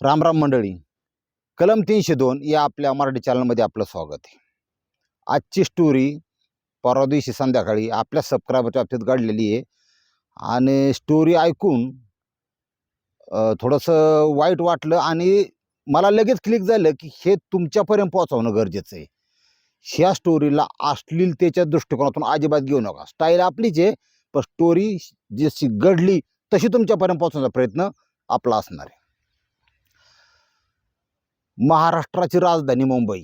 रामराम मंडळी. कलम तीनशे दोन या आपल्या मराठी चॅनलमध्ये आपलं स्वागत आहे. आजची स्टोरी परवा दिवशी संध्याकाळी आपल्या सबस्क्रायबरच्या बाबतीत घडलेली आहे. आणि स्टोरी ऐकून थोडंसं वाईट वाटलं आणि मला लगेच क्लिक झालं की हे तुमच्यापर्यंत पोहोचवणं गरजेचं आहे. ह्या स्टोरीला अश्लीलतेच्या दृष्टिकोनातून अजिबात घेऊ नका. स्टाईल आपलीच आहे पण स्टोरी जशी घडली तशी तुमच्यापर्यंत पोहोचवण्याचा प्रयत्न आपला असणार आहे. महाराष्ट्राची राजधानी मुंबई.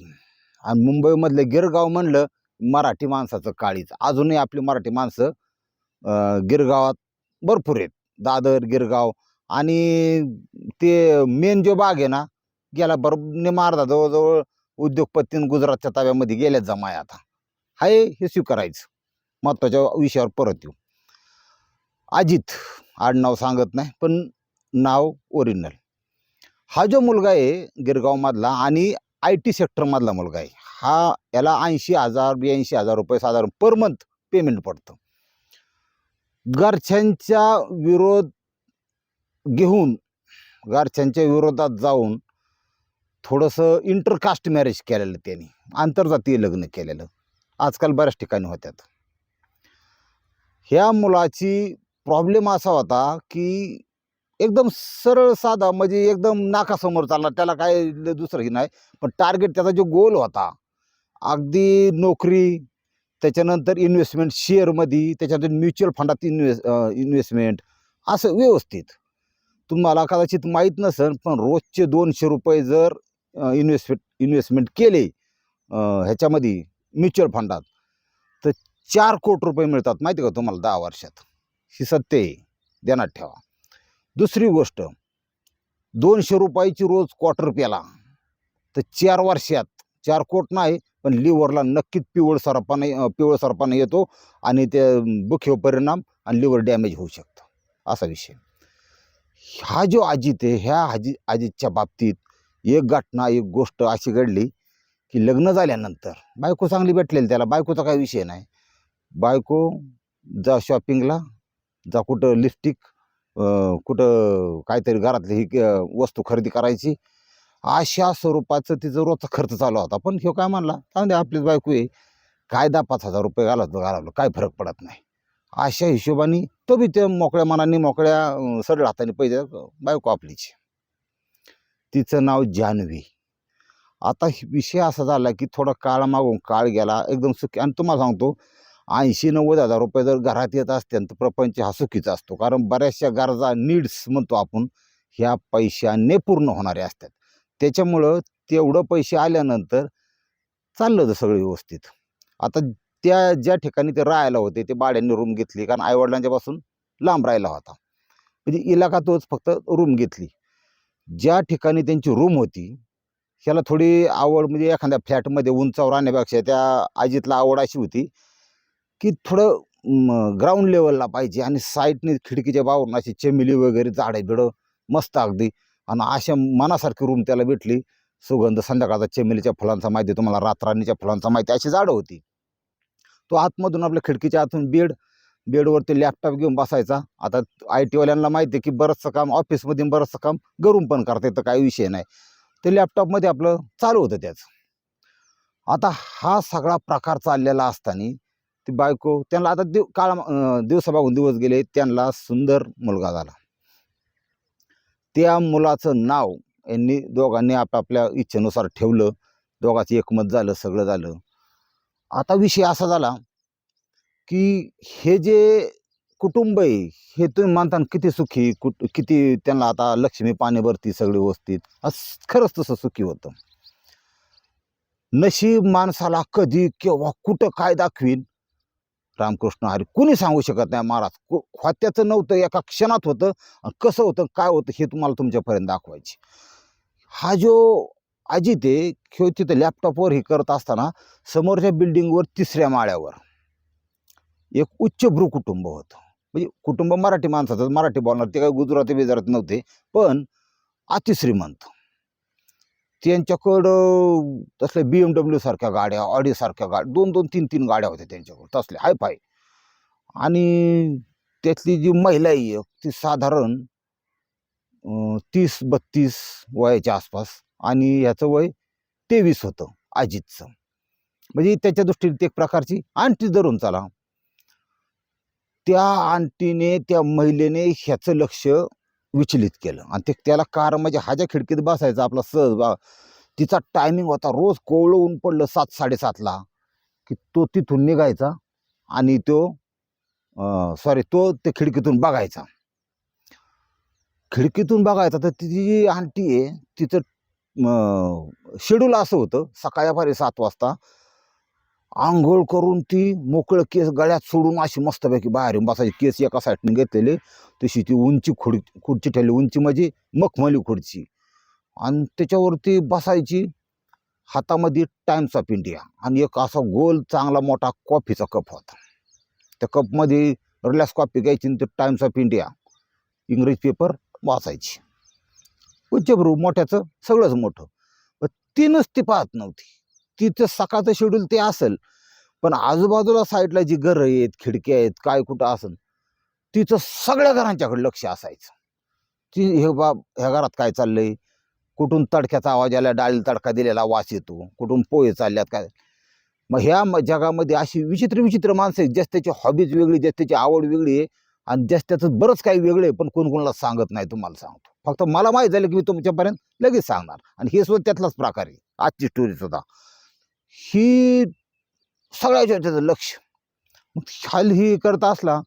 आणि मुंबईमधलं गिरगाव म्हणलं मराठी माणसाचं काळीच अजूनही आपली मराठी माणसं गिरगावात भरपूर आहेत. दादर गिरगाव आणि ते मेन जो बाग आहे ना गेला बरोबर मारदा जवळजवळ उद्योगपती गुजरातच्या ताब्यामध्ये गेल्या जमाय आता. हाय हे स्वीकारायचं. महत्त्वाच्या विषयावर परत येऊ. अजित आडनाव सांगत नाही पण नाव ओरिजिनल. हा जो मुलगा आहे गिरगावमधला आणि आय टी सेक्टरमधला मुलगा आहे हा याला ऐंशी हजार ब्याऐंशी हजार रुपये साधारण पर मंथ पेमेंट पडतं. घरच्यांच्या विरोध घेऊन घरच्यांच्या विरोधात जाऊन थोडंसं इंटरकास्ट मॅरेज केलेलं त्यांनी आंतरजातीय लग्न केलेलं. आजकाल बऱ्याच ठिकाणी होत्यात. ह्या मुलाची प्रॉब्लेम असा होता की एकदम सरळ साधा म्हणजे एकदम नाकासमोर चालला. त्याला काय ल- दुसरं हे नाही पण टार्गेट त्याचा जो गोल होता अगदी नोकरी त्याच्यानंतर इन्व्हेस्टमेंट शेअरमध्ये त्याच्यानंतर म्युच्युअल फंडात इन्व्हेस्ट इन्व्हेस्टमेंट असं व्यवस्थित. तुम्हाला कदाचित माहीत नसेल पण रोजचे दोनशे रुपये जर इन्व्हेस्टमेंट इन्व्हेस्टमेंट केले ह्याच्यामध्ये म्युच्युअल फंडात तर चार कोटी रुपये मिळतात. माहिती का तुम्हाला? दहा वर्षात. ही सत्य आहे. ध्यानात ठेवा. दुसरी गोष्ट दोनशे रुपयाची रोज क्वार्टर प्याला. तर चार वर्षात चार कोट नाही पण लिव्हरला नक्कीच पिवळ सरपाने पिवळ पिवळसरपणा येतो आणि ते बुखेव परिणाम आणि लिव्हर डॅमेज होऊ शकतं. असा विषय. हा जो अजित आहे ह्या हाजी अजितच्या बाबतीत एक घटना एक गोष्ट अशी घडली की लग्न झाल्यानंतर बायको चांगली भेटलेली त्याला बायकोचा काही विषय नाही. बायको जा शॉपिंगला जा कुठं लिपस्टिक कुठं काहीतरी घरातली ही क- वस्तू खरेदी करायची. अशा स्वरूपाचं तिचं रोजचा खर्च चालू होता. पण ह्यो काय म्हणला सांगते आपलीच बायको आहे. काय दहा पाच हजार रुपये घालत घालवलं काय फरक पडत नाही. अशा हिशोबाने तो बी त्या मोकळ्या मनाने मोकळ्या सरळ हाताने पैसे बायको आपलीची. तिचं नाव जान्हवी आता विषय असा झाला की थोडा काळ मागून काळ गेला एकदम सुखी. आणि तुम्हाला सांगतो ऐंशी नव्वद हजार रुपये जर घरात येत असते तर प्रपंच हा चुकीचा असतो. कारण बऱ्याचशा गरजा नीड्स म्हणतो आपण ह्या पैशाने पूर्ण होणारे असतात. त्याच्यामुळं तेवढं पैसे आल्यानंतर चाललं होतं सगळं व्यवस्थित. आता त्या ज्या ठिकाणी ते राहायला होते ते भाड्याने रूम घेतली. कारण आईवडिलांच्यापासून लांब राहिला होता. म्हणजे इलाका तोच फक्त रूम घेतली. ज्या ठिकाणी त्यांची रूम होती ह्याला थोडी आवड म्हणजे एखाद्या फ्लॅटमध्ये उंचावर राहण्यापेक्षा त्या आजीतला आवड अशी होती की थोडं ग्राउंड लेवलला पाहिजे आणि साईडने खिडकीच्या बावरून अशी चमेली वगैरे झाडं बिडं मस्त अगदी. आणि अशा मनासारखी रूम त्याला भेटली. सुगंध संध्याकाळचा चमेलीच्या फुलांचा माहिती तुम्हाला रातराणीच्या फुलांचा माहिती अशी झाडं होती. तो आतमधून आपल्या खिडकीच्या आतून बेड बेडवरती लॅपटॉप घेऊन बसायचा. आता आय टीवाल्यांना माहिती आहे की बरंचसं काम ऑफिसमध्ये बरंचसं काम घरून पण करता येतं काही विषय नाही. ते लॅपटॉपमध्ये आपलं चालू होतं त्याचं. आता हा सगळा प्रकार चाललेला असताना ती बायको त्यांना आता दिव काळा अं, दिवस गेले त्यांना सुंदर मुलगा झाला. त्या मुलाचं नाव यांनी दोघांनी आपापल्या इच्छेनुसार ठेवलं. दोघांचं एकमत झालं सगळं झालं. आता विषय असा झाला की हे जे कुटुंब आहे हे तुम्ही मानताना किती सुखी कुट किती त्यांना आता लक्ष्मी पाणी भरती सगळी व्यवस्थित असं खरंच तसं सुखी होतं. नशीब माणसाला कधी केव्हा कुठं काय दाखवीन रामकृष्ण हरी. कुणी सांगू शकत नाही महाराज. कु- होत्याचं नव्हतं एका क्षणात होतं. आणि कसं होतं काय होतं हे तुम्हाला तुमच्यापर्यंत दाखवायचे. हा जो अजित आहे किंवा तिथं लॅपटॉपवर हे करत असताना समोरच्या बिल्डिंगवर तिसऱ्या माळ्यावर एक उच्चभ्रू कुटुंब होतं. म्हणजे कुटुंब मराठी माणसाचं मराठी बोलणार ते काही गुजराती बिजरात नव्हते पण अतिश्रीमंत. त्यांच्याकडं तसल्या बी एम डब्ल्यू सारख्या गाड्या ऑडीसारख्या गाड्या दोन दोन तीन तीन गाड्या होत्या त्यांच्याकडं तसल्या हाय फाय. आणि त्यातली जी महिला आहे एक, ती साधारण तीस बत्तीस वयाच्या आसपास आणि ह्याचं वय तेवीस होतं अजितचं. म्हणजे त्याच्या दृष्टीने ते एक प्रकारची आंटी धरून चला. त्या आंटीने त्या महिलेने ह्याचं लक्ष विचलित केलं. आणि ते त्याला कार म्हणजे हाच्या खिडकीत बसायचा आपला सहज बा तिचा टायमिंग होता रोज कोवळं ऊन पडलं सात साडेसातला की तो तिथून निघायचा आणि तो सॉरी तो ते खिडकीतून बघायचा. खिडकीतून बघायचा तर ती जी आंटी आहे तिचं शेड्यूल असं होतं सकाळपारी सात वाजता आंघोळ करून ती मोकळं केस गळ्यात सोडून अशी मस्तपैकी बाहेर येऊन बसायची. केस एका साईडने घेतलेले तशी ती उंची खुड खुर्ची ठेवली. उंची म्हणजे मखमली खुर्ची आणि त्याच्यावरती बसायची हातामध्ये टाईम्स ऑफ इंडिया आणि एक असा गोल चांगला मोठा कॉफीचा कप होता. त्या कपमध्ये रिलॅक्स कॉफी घ्यायची आणि ते टाईम्स ऑफ इंडिया इंग्रजी पेपर वाचायची. उच्चभ्रू मोठ्याचं सगळंच मोठं. पण ती नुसती पाहत नव्हती. तिचं सकाळचं शेड्यूल ते असेल. पण आजूबाजूला साईडला जी घरं आहेत खिडक्या आहेत काय कुठं असेल तिचं सगळ्या घरांच्याकडे लक्ष असायचं. ती हे बा ह्या घरात काय चाललंय? कुठून तडक्याचा आवाज आला डाळी तडका दिलेला वास येतो. कुठून पोहे चालल्यात काय? मग ह्या म- जगामध्ये अशी विचित्र विचित्र माणसं आहेत ज्यास त्याची हॉबीज वेगळी ज्यास त्याची आवड वेगळी आहे आणि ज्यास त्याचं बरंच काही वेगळं आहे पण कोण कोणाला सांगत नाही तुम्हाला सांगतो. फक्त मला माहीत झालं की मी तुमच्यापर्यंत लगेच सांगणार. आणि हे सुद्धा त्यातलाच प्रकार आहे. आजची स्टोरी सुद्धा. ही सगळ्याच्या त्याचं लक्ष. मग ख्याल ही करत असला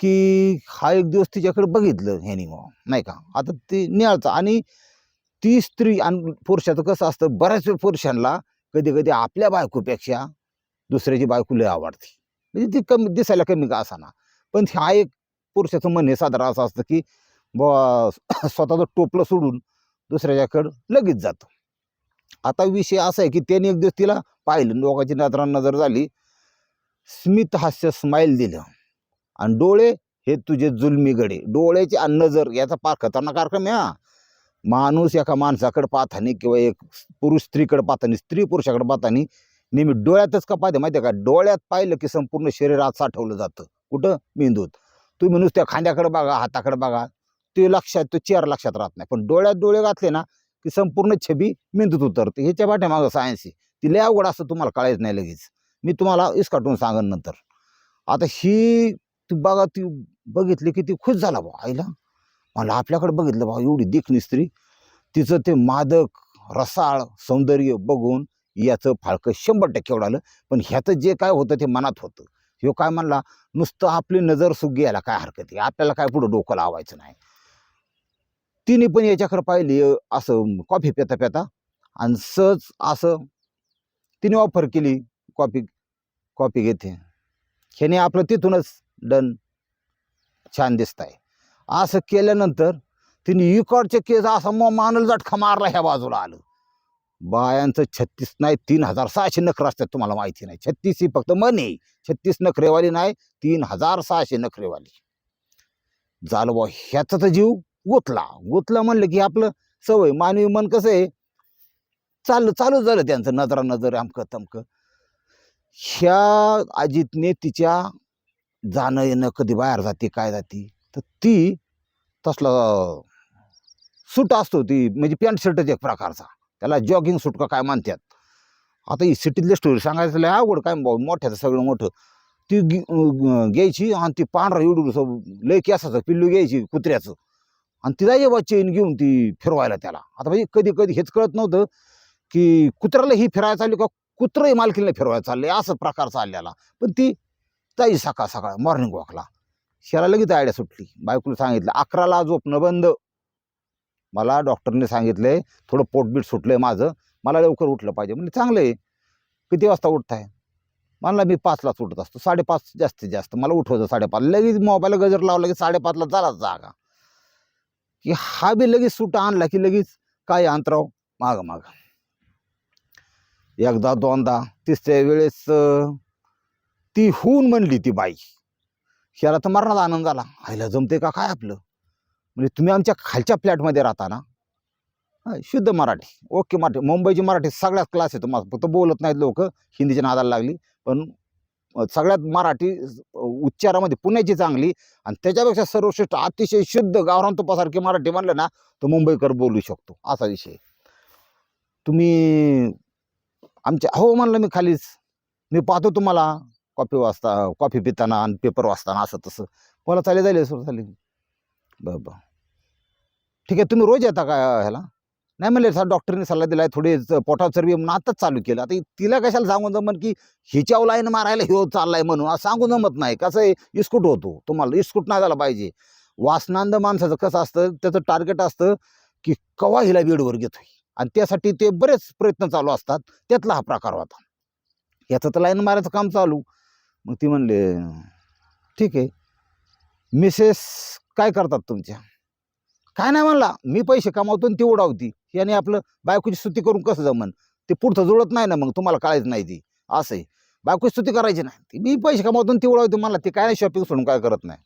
की हा एक दिवस तिच्याकडे बघितलं ह्यानी मग नाही का? आता ती निळाचं आणि ती स्त्री आणि पुरुषाचं कसं असतं बऱ्याच पुरुषांना कधी कधी आपल्या बायकोपेक्षा दुसऱ्याची बायको लय आवडते. म्हणजे ती कमी दिसायला कमी का असाना. पण हा एक पुरुषाचं मन हे साधारण असं असतं की बुवा स्वतःचं टोपलं सोडून दुसऱ्याच्याकडं लगेच जातं. आता विषय असा आहे की त्याने एक दिवस तिला पाहिलं. लोकांची नजरा नजर झाली. स्मित हास्य स्माईल दिलं. आणि डोळे हे तुझे जुलमी गडे डोळ्याची आणि नजर याचा पार खतरनाक कार्यक्रम आहे हा. माणूस एका माणसाकडे पाहताना किंवा एक पुरुष स्त्रीकडे पाहताना स्त्री पुरुषाकडे पाहताना नेहमी डोळ्यातच का पाहते माहिती आहे का? डोळ्यात पाहिलं की संपूर्ण शरीरात साठवलं जातं. कुठं? मेंदूत. तुम्ही नुसत्या खांद्याकडे बघा हाताकडे बघा. ते लक्षात तो चेहरा लक्षात राहत नाही. पण डोळ्यात डोळे घातले ना की संपूर्ण छबी मेंदूत उतरते. ह्याच्या पाठीमागं सायन्स आहे. ती लय अवघड असं तुम्हाला कळायचं नाही लगेच. मी तुम्हाला इसकाटून सांगेन नंतर. आता ही ती बघा ती बघितली की ती खुश झाला बा आईला. मला आपल्याकडे बघितलं बा एवढी देखणी स्त्री. तिचं ते मादक रसाळ सौंदर्य बघून याचं फाळकं शंभर टक्के उडालं पण ह्याचं जे काय होतं ते मनात होतं. ह्यो काय म्हणला नुसतं आपली नजर सुग्गी यायला काय हरकत आहे? आपल्याला काय पुढं डोकं लावायचं नाही? तिने पण याच्याकडं पाहिली असं कॉफी पेता पेता आणि सहज असं तिने ऑफर केली कॉफी कॉफी घेते. ह्याने आपलं तिथूनच डन छान दिसत आहे असं केल्यानंतर तिने इकडचे केस असा मग मानल झटका मारला ह्या बाजूला आलं. बायांचं छत्तीस नाही तीन हजार सहाशे नखरं असतात तुम्हाला माहिती नाही. छत्तीस ही फक्त मन आहे छत्तीस नखरेवाली नाही तीन हजार सहाशे नखरेवाली. झालं बा ह्याचा तर जीव. गुतला. गुतला म्हणलं की आपलं सवय मानवी मन कसं आहे? चाललं चालू झालं त्यांचं नजरा नजर अमकं तमकं. ह्या अजितने तिच्या जाणं येणं कधी बाहेर जाते काय जाते? तर ती तसला सूट असतो ती म्हणजे पॅन्ट शर्टच एक प्रकारचा. त्याला जॉगिंग सूट का काय म्हणतात? आता ही सिटीतल्या स्टोरी सांगायचं आवड काय भाऊ मोठ्याचं सगळं मोठं. ती घ्यायची आणि ती पांढरा एवढं लय केसाचं पिल्लू घ्यायची कुत्र्याचं. आणि तिला जेव्हा चेन घेऊन ती फिरवायला त्याला. आता म्हणजे कधी कधी हेच कळत नव्हतं की कुत्र्याला ही फिरायला चालली का कुत्रही मालकीला फिरवायला चालले असं प्रकार चाललेला. पण ती जाई सकाळ सकाळ मॉर्निंग वॉकला शेला लगेच आयडिया सुटली. बायकोला सांगितलं अकराला झोपणं बंद. मला डॉक्टरने सांगितलं थोडं पोटबीट सुटलं माझं. मला लवकर उठलं पाहिजे. म्हणजे चांगलं आहे. किती वाजता उठताय? मला मी पाचलाच उठत असतो. साडेपाच जास्तीत जास्त. मला उठवतं साडेपाच. लगेच मोबाईल गजर लावला की साडेपाचला झाला जागा. की हा बी लगेच सुटा आणला की लगेच काय अंतराव? माग माग. एकदा दोनदा तिसऱ्या वेळेस ती होऊन म्हणली ती बाई. ह्याला तर मरणाचा आनंद आला आईला जमते का काय आपलं? म्हणजे तुम्ही आमच्या खालच्या फ्लॅटमध्ये राहता ना? शुद्ध मराठी. ओके मराठी. मुंबईची मराठी सगळ्यात क्लास येतो माझं फक्त बोलत नाहीत लोक. हिंदीच्या नादाला लागली. पण सगळ्यात मराठी उच्चारामध्ये पुण्याची चांगली आणि त्याच्यापेक्षा सर्वश्रेष्ठ अतिशय शुद्ध गावरान तुपासारखी मराठी म्हणलं ना तर मुंबईकर बोलू शकतो. असा विषय. तुम्ही आमच्या हो म्हणलं मी खालीच. मी पाहतो तुम्हाला कॉफी वाचता कॉफी पिताना आणि पेपर वाचताना असं तसं. मला चालेल जाईल सर चालेल बरं बरं. ठीक आहे तुम्ही रोज येता का ह्याला? नाही म्हणले सर डॉक्टरने सल्ला दिला आहे थोडे पोटावर चरबी म्हणून आताच चालू केलं. आता तिला कशाला सांगून जमन की हिच्यावर लाईन मारायला ह्यो चाललाय म्हणून. असं सांगून जमत नाही. कसं आहे इस्कूट होतो. तुम्हाला इस्कूट नाही झाला पाहिजे. वासनांद माणसाचं कसं असतं त्याचं टार्गेट असतं की कवा हिला बेडवर घेतोय. आणि त्यासाठी ते बरेच प्रयत्न चालू असतात. त्यातला हा प्रकार होता. याचं तर लाईन मारायचं काम चालू. मग ती म्हणले ठीक आहे. मिसेस काय करतात तुमच्या? काय नाही म्हणला मी पैसे कमावतो आणि ती उडावती. याने आपलं बायकोची स्तुती करून कसं जमन? ते पुढचं जुळत नाही ना मग तुम्हाला कळायचं नाही ती. असं आहे बायकोची स्तुती करायची नाही. ती मी पैसे कमावतो आणि ती उडावती मला ती काय नाही शॉपिंग सोडून काय करत नाही.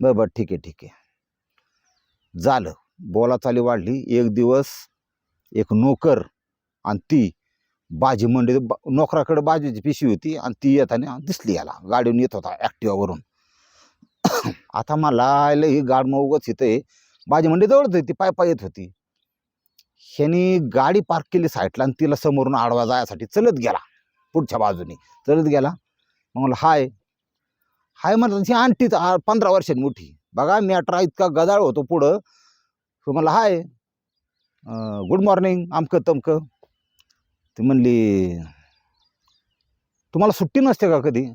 बरं बरं ठीक आहे ठीक आहे. झालं. बोला चाली वाढली. एक दिवस एक नोकर आणि ती बाजी मंडी बा- नोकराकडे बाजीची पिशवी होती आणि ती येताना दिसली याला. गाडीवरून येत होता ॲक्टिवावरून आता मला आलं ही गाड मग उगच इथे आहे बाजी मंडी जवळच होती पाय पाय येत होती. ह्यानी गाडी पार्क केली साईडला आणि तिला समोरून आडवा जायसाठी चलत गेला पुढच्या बाजूने. चलत गेला. मग म्हणलं हाय. हाय म्हणलं ती आणटी पंधरा वर्षांनी मोठी. बघा मी अठरा इतका गदाळ होतो पुढं. म्हणलं हाय. Good morning आमकं तमकं. ती म्हणली तुम्हाला सुट्टी नसते का कधी?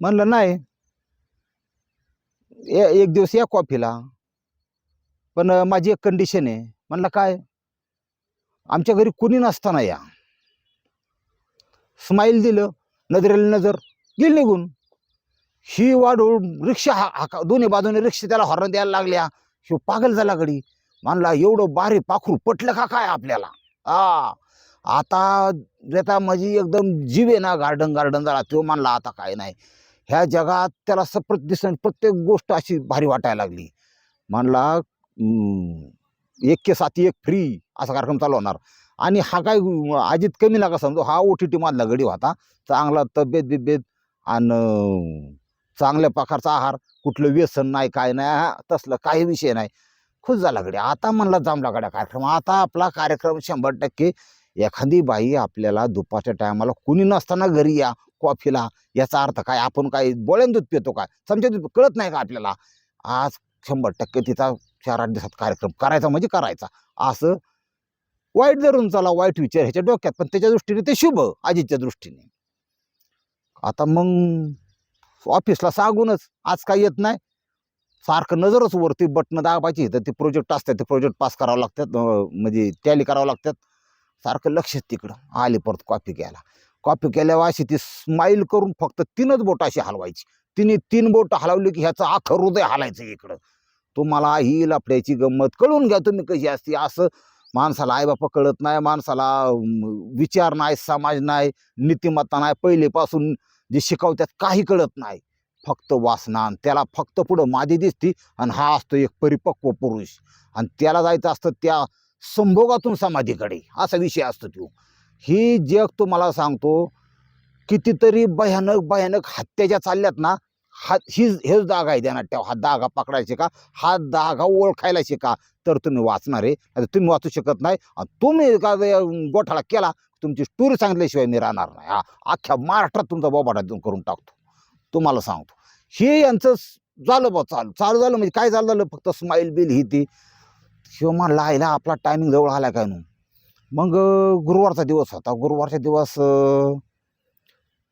म्हणलं नाही. ए- एक दिवस या कॉफीला. पण माझी एक कंडिशन आहे. म्हणलं काय? आमच्या घरी कुणी नसताना या. स्माईल दिलं नजरेला नजर गेली निघून. ही वाढून रिक्षा हा हाका दोन्ही बाजूने रिक्षा त्याला हॉर्न द्यायला लागल्या. ह्यो पागल झाला गडी म्हणला एवढं बारी पाखरू पटलं का काय आपल्याला? आ आता आता माझी एकदम जीव आहे ना गार्डन गार्डन झाला तो म्हणला आता काय नाही. ह्या जगात त्याला सप्रत दिसन प्रत्येक गोष्ट अशी भारी वाटायला लागली. म्हणला एक के साथी एक फ्री असा कार्यक्रम चालू होणार. आणि हा काय अजित कमी नका समजू हा ओ टी टी मधला गडी होता. चांगला तब्येत बिब्येत आणि चांगल्या प्रकारचा आहार कुठलं व्यसन नाही काय नाही हा, तसलं काही विषय नाही. खुश झाला गडी आता म्हणला जमला गड्या कार्यक्रम. आता आपला कार्यक्रम शंभर टक्के एखादी बाई आपल्याला दुपारच्या टायमाला कुणी नसताना घरी या कॉफीला याचा अर्थ काय? आपण काय बोळ्यान दूध पितो काय? समजा दूध कळत नाही का आपल्याला? आज शंभर टक्के तिचा चार आठ दिवसात कार्यक्रम करायचा म्हणजे करायचा. असं वाईट धरून चला वाईट विचार ह्याच्या डोक्यात पण त्याच्या दृष्टीने ते शुभ आजीच्या दृष्टीने. आता मग ऑफिसला सांगूनच आज काय येत नाही. सारखं नजरच वरती बटणं दाबायची तर ते प्रोजेक्ट असतात ते प्रोजेक्ट पास करावं लागतात म्हणजे टॅली करावं लागतात. सारखं लक्ष तिकडं आली परत कॉपी घ्यायला. कॉपी केल्यावर अशी ती स्माईल करून फक्त तीनच बोट अशी हलवायची. तिने तीन बोट हलवली की ह्याचं आखं हृदय हलायचं इकडं. तुम्हाला ही लफड्याची गंमत कळून घ्या तुम्ही कशी असते. असं माणसाला आई बापा कळत नाही माणसाला विचार नाही समाज नाही नीतिमत्ता नाही पहिलेपासून जे शिकवतात काही कळत नाही. फक्त वासना आणि त्याला फक्त पुढं मादी दिसती आणि हा असतो एक परिपक्व पुरुष. आणि त्याला जायचं असतं त्या संभोगातून समाधीकडे. असा विषय असतो तो. ही जग तुम्हाला सांगतो कितीतरी भयानक भयानक हत्या ज्या चालल्यात ना हा ही हेच दाग आहे ध्यानात ठेवा हा दागा पकडायचे का? हा दागा ओळखायला शिका. तर तुम्ही वाचणार आहे. आता तुम्ही वाचू शकत नाही. आणि तुम्ही का गोठाळा केला तुमची स्टोरी सांगितल्याशिवाय मी राहणार नाही. हा अख्ख्या महाराष्ट्रात तुमचा बोबाटा करून टाकतो. तुम्हाला सांगतो. हे यांचं झालं बा चालू. चालू झालं म्हणजे काय झालं झालं? फक्त स्माईल बिल ही ती. शिव म्हणला आईला आपला टायमिंग जवळ आला काय नू मग गुरुवारचा दिवस होता. गुरुवारचा दिवस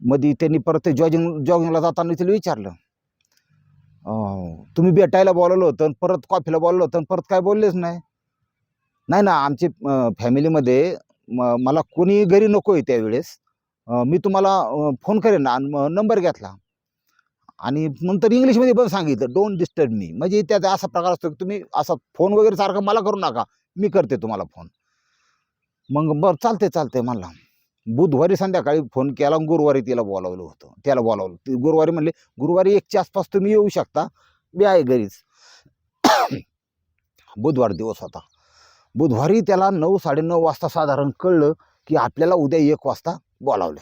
मध्ये त्यांनी परत ते जॉगिंग जॉगिंगला जाताना तिला विचारलं. तुम्ही भेटायला बोलवलं होतं परत कॉफीला बोलवलं होतं परत काय बोललेच नाही. नाही ना आमची फॅमिलीमध्ये मला कोणी घरी नको आहे त्यावेळेस मी तुम्हाला फोन करेन ना आणि नंबर घेतला. आणि नंतर इंग्लिशमध्ये पण सांगितलं डोंट डिस्टर्ब मी म्हणजे त्याचा असा प्रकार असतो की तुम्ही असा फोन वगैरे सारखं मला करू नका. मी करते तुम्हाला फोन. मग बरं चालते चालते मला बुधवारी संध्याकाळी फोन केला गुरुवारी तिला बोलावलं होतं. त्याला बोलावलं. ती गुरुवारी म्हणले गुरुवारी एकच्या आसपास तुम्ही येऊ शकता. मी आहे घरीच. बुधवार दिवस होता. बुधवारी त्याला नऊ साडेनऊ वाजता साधारण कळलं की आपल्याला उद्या एक वाजता बोलावले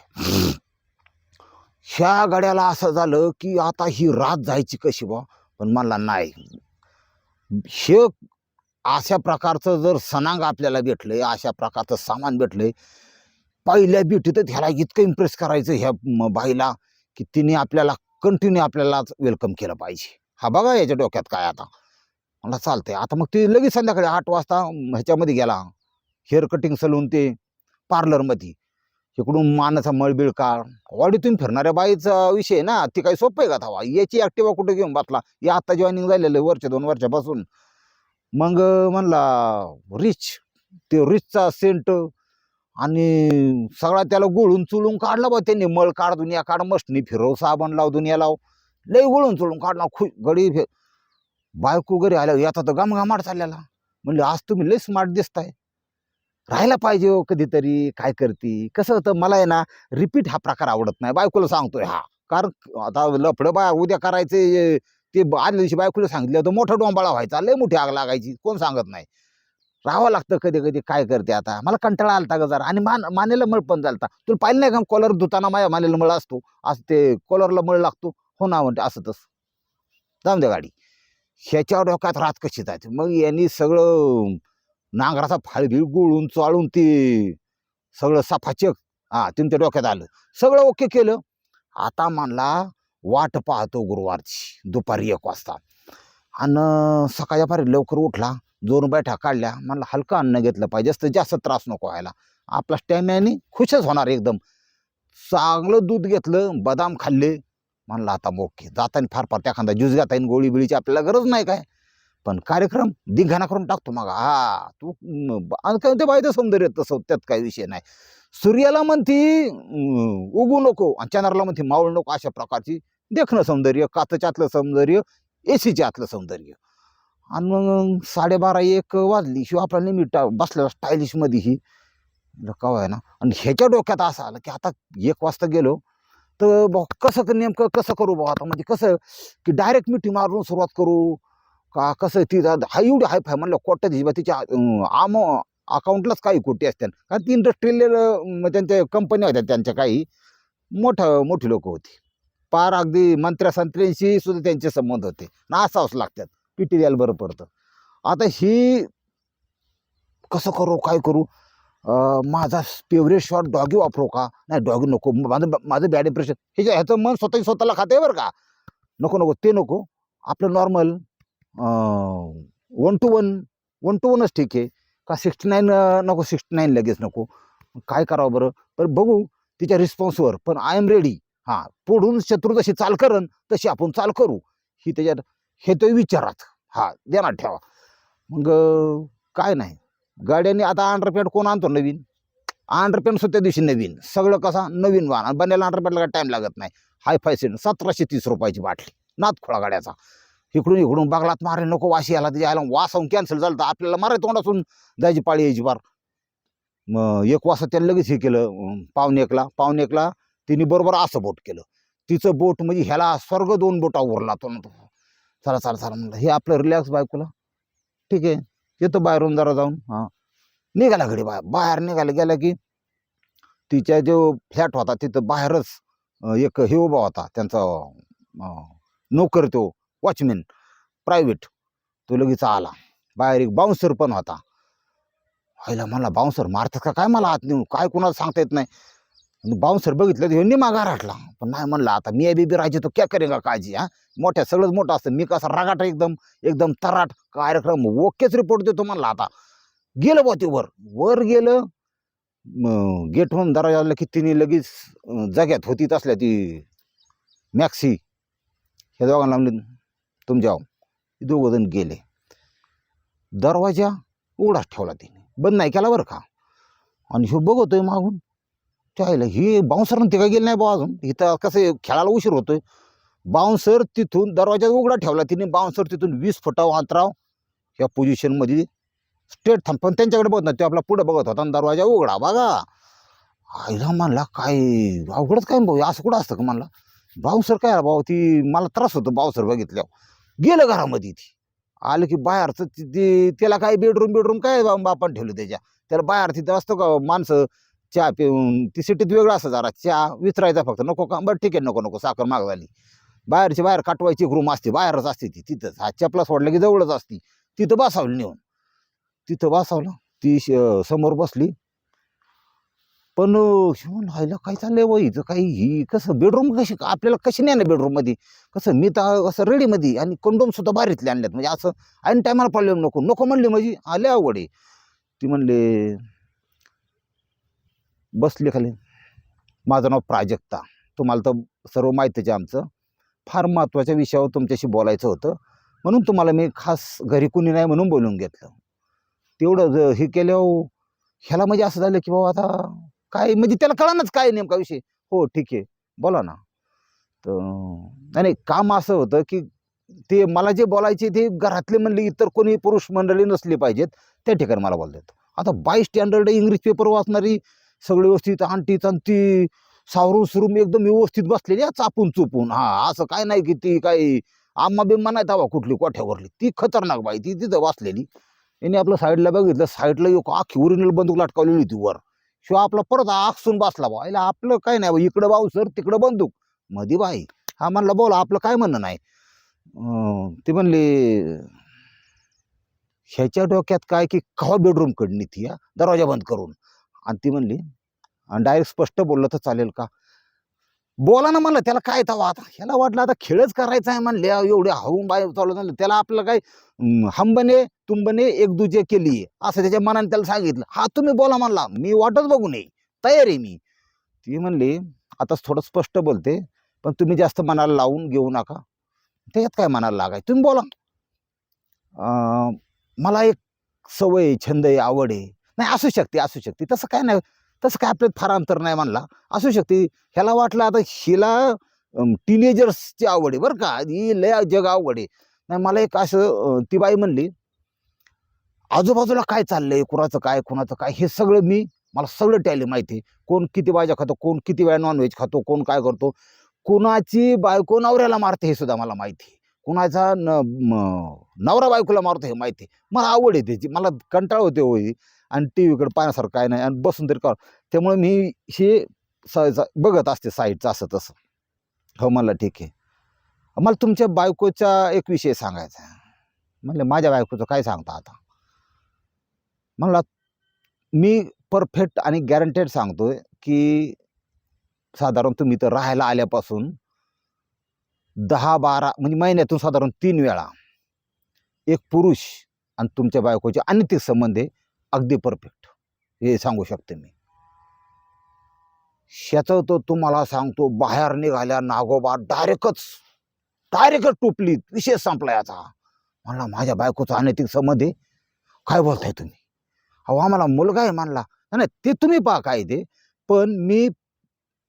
ह्या गाड्याला असं झालं की आता ही रात जायची कशी बा पण मला नाही. हे अशा प्रकारचं जर सणांग आपल्याला भेटलंय अशा प्रकारचं सामान भेटलंय पहिल्या भेटीतच ह्याला इतकं इम्प्रेस करायचं ह्या म- बाईला की तिने आपल्याला कंटिन्यू आपल्याला वेलकम केलं पाहिजे. हा बघा याच्या डोक्यात काय आता. मला चालतंय. आता मग ते लगेच संध्याकाळी आठ वाजता ह्याच्यामध्ये गेला. हेअर कटिंग सलून ते पार्लरमध्ये इकडून मानाचा मळबिळ काळ वाडीतून फिरणाऱ्या बाईचा विषय आहे ना ती काही सोपं आहे का थावा याची ॲक्टिवा कुठे घेऊन बसला? हे आता जॉईनिंग झालेलं आहे वरच्या दोन वर्षापासून. मग म्हणला रिच ते रिचचा सेंट आणि सगळा त्याला गुळून चुळून काढला बा त्यांनी. मळ काढ दुनिया काढ मस्टनी फिरव साबण लाव दुनिया लाव. लई गुळून चुळून काढला. खुश गडी फे बायको घरी आल्या याचा तर गमगमाट चाललेला. म्हणले आज तुम्ही लई स्मार्ट दिसताय. राहायला पाहिजे हो कधीतरी. काय करती? कसं होतं? मला आहे ना रिपीट हा प्रकार आवडत नाही. बायकोला सांगतोय हा. कारण आता लफडं बाय उद्या करायचे ते आदल्या दिवशी बायकोला सांगितलं तर मोठा डोंबाळा व्हायचा. लय मोठी आग लागायची. कोण सांगत नाही. राहावं लागतं कधी कधी. काय करते आता? मला कंटाळा आलता ग जरा. आणि मान मानेला मळ पण झालता. तुला पाहिलं नाही का कॉलर धुताना माझ्या मानेला मळ असतो? असं ते कॉलरला मळ लागतो? हो ना म्हणते असं तसं. जाऊन द्या गाडी. ह्याच्यावर डोक्यात रात कशी जायची? मग यांनी सगळं नांगराचा फाळबीळ गोळून चाळून ते सगळं सफाचक हां तुमच्या डोक्यात आलं. सगळं ओके केलं. आता मानला वाट पाहतो गुरुवारची. दुपारी एक वाजता. आणि सकाळच्या फारी लवकर उठला. दोन बैठा काढल्या. म्हणलं हलकं अन्न घेतलं पाहिजे. जास्त जास्त त्रास नको व्हायला. आपला स्टॅमिनाने खुशच होणार एकदम. चांगलं दूध घेतलं बदाम खाल्ले. म्हणलं आता मोके जाताना फार फार एखादा ज्यूस घेता येईल गोळी बिळीची आपल्याला गरज नाही काय? पण कार्यक्रम दिघाना करून टाकतो मग. हा तू काय ते बायचं सौंदर्य तसं त्यात काही विषय नाही. सूर्याला म्हणती उगू नको. आणि चंद्राला म्हणती मावळ नको. अशा प्रकारची देखणं सौंदर्य काचच्यातलं सौंदर्य एसीच्या आतलं सौंदर्य. आणि मग साडेबारा एक वाजली. शिवाय आपल्या नेहमी बसलेला स्टायलिशमध्ये ही. कवा आहे ना? आणि ह्याच्या डोक्यात असं आलं की आता एक वाजता गेलो. तर बा कसं नेमकं कसं करू बा आता? म्हणजे कसं की डायरेक्ट मिठी मारून सुरुवात करू? का कसं ती जा- हा एवढी हाय फाय म्हणलं कोट्यात हिशोबा तिच्या आम अकाउंटलाच काही कोटी असतात कारण ती इंडस्ट्रियल त्यांच्या कंपन्या होत्या त्यांच्या काही. मोठं मोठी लोक होती. पार अगदी मंत्र्या संत्र्यांशी सुद्धा त्यांचे संबंध होते. ना असावंच लागतात पिटी द्यायला बरं पडतं. आता ही कसं करू काय करू? माझा फेवरेट शॉट डॉगी वापरू का? नाही डॉगी नको. माझं माझं बॅड इम्प्रेशन हे ह्याचं मन स्वतः स्वतःला खाते बरं का? नको नको. ते नको. आपलं normal one two one one two वनच ठीक आहे. का सिक्स्टी नाईन नको सिक्स्टी नाईन लगेच नको. काय करावं बरं? पण बघू तिच्या रिस्पॉन्सवर पण आय एम रेडी हां पुढून शत्रू जशी चाल करण तशी आपण चाल करू. ही त्याच्यात हे तो विचारात. हा देणार ठेवा. मग काय नाही. गाड्यांनी आता अंडरपॅड कोण आणतो नवीन? अंडरपॅड सुद्धा दिवशी नवीन. सगळं कसा? नवीन वाहन. आणि बनायला अंडरपॅडला काय टाईम लागत नाही. हाय फाय सेंट सतराशे तीस रुपयाची बाटली. नाथ खोळा गाड्याचा. इकडून इकडून बागलात मारे नको वाशी आला त्याच्या आयला वास होऊन कॅन्सल झालं तर आपल्याला मारे तोंडातून जायची पाळी यायची बार. मग एक वाजता त्याला लगेच हे केलं. पाहुणे एकला. पाहुणे एकला तिने बरोबर असं बोट केलं. तिचं बोट म्हणजे ह्याला स्वर्ग दोन बोटा उरला तो. चला चला चला म्हणलं. हे आपलं रिलॅक्स बायकोला. ठीक आहे. येतो बाहेरून जरा जाऊन. हां. निघाला घडी बाहेर बाहेर निघाला गेला की तिच्या जो फ्लॅट होता तिथं बाहेरच एक हे उभा होता त्यांचा नोकर तो वॉचमॅन प्रायव्हेट तो लगेच आला. बाहेर एक बाउन्सर पण होता. व्हायला मला बाउन्सर मारतात का? काय मला आत नेऊन काय कोणाला सांगता येत नाही? बाउन्सर बघितलं तर ह्यांनी मागा राटला पण नाही म्हणलं आता मी बीबी राहायचे तो क्या करेगा काळजी हा? मोठ्या सगळंच मोठं असतं. मी कसा रागाट एकदम एकदम तराट कार्यक्रम ओकेच रिपोर्ट देतो म्हणला आता. गेलं बा ते वर. वर गेलं गेटहून दराजाला की तिने लगेच जाग्यात होती तसल्या ती मॅक्सी ह्या दोघांना म्हणले तुमच्या दोघं जण गेले. दरवाजा उघडाच ठेवला तिने. बंद नाही केला बरं का? आणि ह्यो बघतोय मागून त्याला ही बाउन्सरनं ते काय नाही बा अजून? इथं कसं खेळायला उशीर होतोय. बाउन्सर तिथून दरवाजा उघडा ठेवला तिने बाउन्सर तिथून वीस फुटाव अंतराव ह्या पोझिशनमध्ये स्टेट थांब पण त्यांच्याकडे बघत नाही तो आपला पुढं बघत होता आणि दरवाजा उघडा बघा. आईला म्हणला काय अवघडच काय भाऊ असं कुठं असतं का? म्हणला बाउन्सर काय भाऊ ती मला त्रास होतो बाउन्सर बघितल्यावर. गेलं घरामध्ये ती. आलं की बाहेरचं ती- ती त्याला काय बेडरूम बेडरूम काय बा- बापान ठेवलं त्याच्या? त्याला बाहेर तिथं असतं का माणसं चहा पिऊन ती सिटीत वेगळं असं जरा चहा विचारायचा फक्त. नको का? बरं ठीक आहे नको नको साखर माग झाली बाहेरची बाहेर काटवायची रूम असते बाहेरच असते ती तिथंच. हा चपला सोडला की जवळच असती. तिथं बसावलं नेऊन. तिथं बसावलं ती श- समोर बसली. पण व्हायला काय चाललंय वय इथं काही? ही कसं बेडरूम कशी आपल्याला कशी नाही ना कसं मी तर असं रेडीमध्ये आणि कंडोम सुद्धा बारीतले आणल्यात. म्हणजे असं ऐन टायमाला प्रॉब्लेम नको. नको म्हणले म्हणजे आले आवडे आहे. ती म्हणले बसले खाली. माझं नाव प्राजक्ता. तुम्हाला तर सर्व माहितीच आहे आमचं. फार महत्त्वाच्या विषयावर तुमच्याशी बोलायचं होतं. म्हणून तुम्हाला मी खास घरी कुणी नाही म्हणून बोलून घेतलं. तेवढं हे केल्यावर ह्याला म्हणजे असं झालं की बाबा आता काय म्हणजे त्याला कळानच काय नेमका विषय. हो ठीक आहे. बोला ना. तर नाही नाही, काम असं होतं की ते मला जे बोलायचे ते घरातले म्हणले इतर कोणी पुरुष मंडळी नसली पाहिजेत. त्या ठिकाणी मला बोलतात. आता बाय स्टँडर्ड इंग्लिश पेपर वाचणारी सगळी व्यवस्थित आणटी तंती ती सावरून सुरून एकदम व्यवस्थित बसलेली या चापून चुपून. हा असं काय नाही की ती काही आम्हा बिम्मा नाही तवा कुठली कोठ्यावरली ती खतरनाक बाई ती तिथं वाचलेली यांनी आपलं साईडला बघितलं साईडला एक आखी ओरिजिनल बंदूक लटकावलेली होती वर. शिवाय आपला परत आखसून बसला बा याला आपलं काय नाही बा, इकडं भाऊ सर तिकडं बंदूक. मधी बाई. हा म्हणला बोला आपलं काय म्हणणं नाही? ते म्हणले ह्याच्या डोक्यात काय की कवा बेडरूम कडनी ती हा? दरवाजा बंद करून. आणि ती म्हणली डायरेक्ट स्पष्ट बोललं तर चालेल का? बोला ना म्हणलं त्याला काय तवा आता? ह्याला वाटलं आता खेळच करायचा आहे म्हणले एवढे हाऊन बाय चालू झालं. त्याला आपलं काय हंबने तुंबने एक दुजे केली असं त्याच्या मनाने त्याला सांगितलं. हा तुम्ही बोला म्हणला मी वाटच बघू नये तयार आहे मी. ती म्हणली आता थोडं स्पष्ट बोलते पण तुम्ही जास्त मनाला लावून घेऊ नका. त्याच्यात काय मनाला लागाय? तुम्ही बोला मला एक सवय छंद आहे आवड आहे. नाही असू शकते असू शकते. तसं काय नाही तसं काय आपल्यात फार अंतर नाही म्हणला. असू शकते. ह्याला वाटलं आता हिला टीनेजर्सची आवड आहे बरं का. ही लय जग आवड आहे. नाही मला एक असं ती बाई म्हणली आजूबाजूला काय चाललंय? कुणाचं काय कुणाचं काय? हे सगळं मी मला सगळं टॅली माहिती आहे. कोण किती भाज्या खातो कोण किती वेळा नॉनव्हेज खातो कोण काय करतो. कुणाची बायको नवऱ्याला मारते हे सुद्धा मला माहिती आहे. कुणाचा न नवरा बायकोला मारतो हे माहिती आहे. मला आवड आहे त्याची. मला कंटाळ होते होई आणि टी व्हीकडे पाहण्यासारखं काय नाही आणि बसून तरी कर त्यामुळे मी हे स बघत असते साईडचं असं तसं. हो म्हणलं ठीक आहे. मला तुमच्या बायकोचा एक विषय सांगायचा आहे. म्हणलं माझ्या बायकोचं काय सांगता आता? म्हणला मी परफेक्ट आणि गॅरंटेड सांगतोय की साधारण तुम्ही तर राहायला आल्यापासून दहा बारा म्हणजे महिन्यातून साधारण तीन वेळा एक पुरुष आणि तुमच्या बायकोचे अनैतिक संबंध आहे. अगदी परफेक्ट हे सांगू शकते मी. ह्याचं तो तुम्हाला सांगतो बाहेर निघाल्या नागोबा डायरेक्टच डायरेक्टच टोपलीत विषय संपला याचा. म्हणला माझ्या बायकोचा अनैतिक संबंध आहे. काय बोलताय तुम्ही? अहो आम्हाला मुलगा आहे म्हणला. नाही ते तुम्ही पहा काय ते. पण मी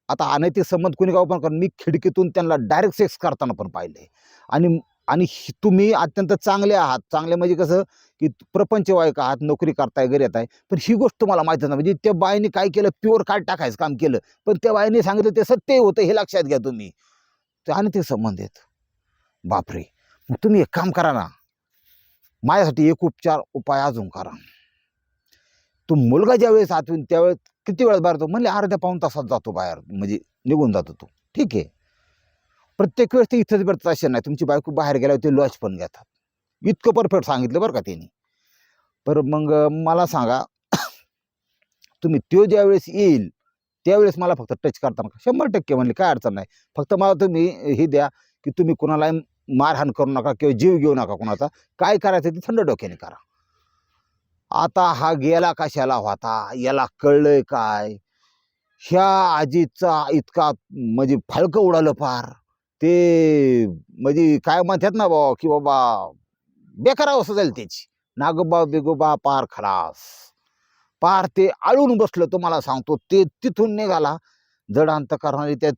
आता अनैतिक संबंध कुणी का पण कारण मी खिडकीतून त्यांना डायरेक्ट सेक्स करताना पण पाहिले आणि आणि तुम्ही अत्यंत चांगले आहात. चांगले म्हणजे कसं की प्रपंचवायक आहात नोकरी करताय घरी येत आहे पण ही गोष्ट तुम्हाला माहिती नाही. म्हणजे त्या बाईने काय केलं? प्युअर कार्ड टाकायचं काम केलं. पण त्या बाईने सांगितलं ते सत्य होतं हे लक्षात घ्या तुम्ही. आणि ते संबंधित संबंध आहेत. बापरे! मग तुम्ही एक काम करा ना. माझ्यासाठी एक उपचार उपाय अजून करा. तो मुलगा ज्यावेळेस आतून त्यावेळेस किती वेळात बाहेर जातो? म्हणले अर्ध्या पाऊन तासात जातो बाहेर. म्हणजे निघून जातो तो. ठीक आहे. प्रत्येक वेळेस ते इथंच भेटतात असे नाही. तुमची बायको बाहेर गेल्यावर ते लॉज पण घेतात. इतकं परफेक्ट सांगितलं बरं का त्यांनी. पर मग मला सांगा तुम्ही तो ज्यावेळेस येईल त्यावेळेस मला फक्त टच करताना शंभर टक्के म्हणले काय अडचण नाही. फक्त मला तुम्ही हे द्या की तुम्ही कुणाला मारहाण करू नका किंवा जीव घेऊ नका कुणाचा. काय करायचं ते थंड डोक्याने करा. आता हा गेला कशाला होता? याला कळलंय काय? ह्या आजीचा इतका म्हणजे फाळकं उडालं फार ते म्हणजे काय म्हणतात ना बाबा की बाबा बेकार अवस्था झाली त्याची. नागोबा बेगोबा पार खलास. पार ते आळून बसलं तुम्हाला सांगतो. ते तिथून निघाला. जड अंत करणारी त्या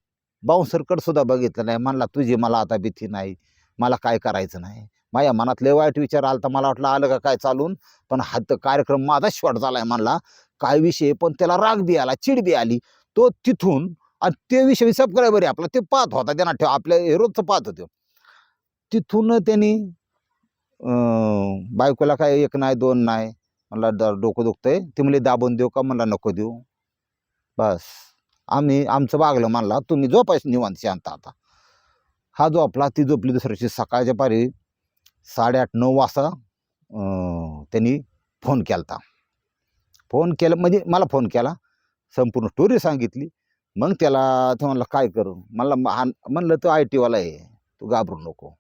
बाउन्सरकडे सुद्धा बघितलं नाही. म्हणला तुझी मला आता भीती नाही. मला काय करायचं नाही. माझ्या मनात लय वाईट विचार आला तर मला वाटलं आलं का काय चालून. पण हा तर कार्यक्रम माझा शॉर्ट झालाय. म्हणला काय विषय पण त्याला राग बी आला चिड बी आली. तो तिथून आणि ते विषय सबस्क्रायबर आहे आपला ते पाहत होता त्यांना ठेव आपल्या रोजचं पाहत होतो. तिथून त्यांनी बायकोला काय एक नाही दोन नाही मला द- डोकं दुखतंय. ते म्हणले दाबून देऊ का? मला नको देऊ. बस. आम्ही आमचं बागलं मानला तुम्ही झोपायच निवांत शांत आता. हा झोपला ती झोपली दुसऱ्याची सकाळच्या पारी साडेआठ नऊ वाजता त्यांनी फोन केला फोन केला म्हणजे मला फोन केला संपूर्ण स्टोरी सांगितली. मग त्याला तो म्हणलं काय करू? मला म्हणलं तो आय टीवाला आहे तू घाबरू नको.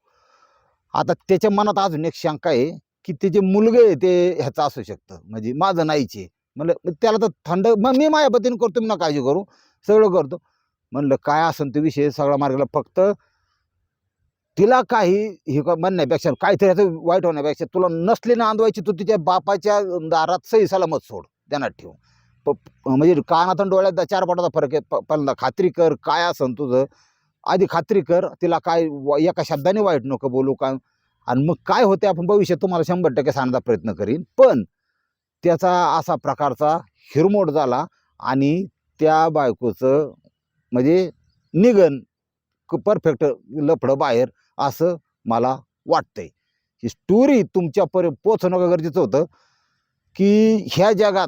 आता त्याच्या मनात अजून एक शंका आहे की त्याचे मुलगे आहे ते ह्याचं असू शकतं. म्हणजे माझं नाहीचे म्हणलं त्याला तर थंड मग मी माझ्या पतीने करतो मी ना काळजी करू. सगळं करतो. म्हणलं काय असेल तो विषय सगळा मार्गाला फक्त तिला काही हे म्हणण्यापेक्षा काहीतरी ह्याचं वाईट होण्यापेक्षा तुला नसली ना आंदवायची तू तिच्या बापाच्या दारात सही सलामत सोड त्यांना ठेव. प- म्हणजे कानात आणि डोळ्यात चार पटाचा फरक आहे. प- पहिल्यांदा खात्री कर काय असन तुझं. आधी खात्री कर तिला काय व- एका शब्दाने वाईट नको बोलू का? आणि मग काय होते आपण भविष्यात तुम्हाला शंभर टक्के सांगण्याचा प्रयत्न करीन. पण त्याचा असा प्रकारचा हिरमोड झाला आणि त्या बायकोचं म्हणजे निगन परफेक्ट लफडं बाहेर असं मला वाटतंय. ही स्टोरी तुमच्यापर्यंत पोचणं गरजेचं होतं की ह्या जगात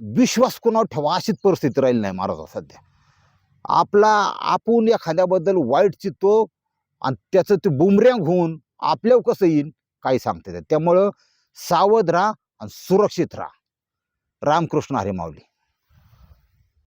विश्वास कोणावर ठेवा अशीच परिस्थिती राहिली नाही महाराज सध्या. आपला आपण एखाद्याबद्दल वाईट चित्तो आणि त्याचं ते बुमरँग होऊन आपल्यावर कसं येईल काही सांगता येतं त्यामुळं सावध राहा आणि सुरक्षित राहा. रामकृष्ण हरे माऊली.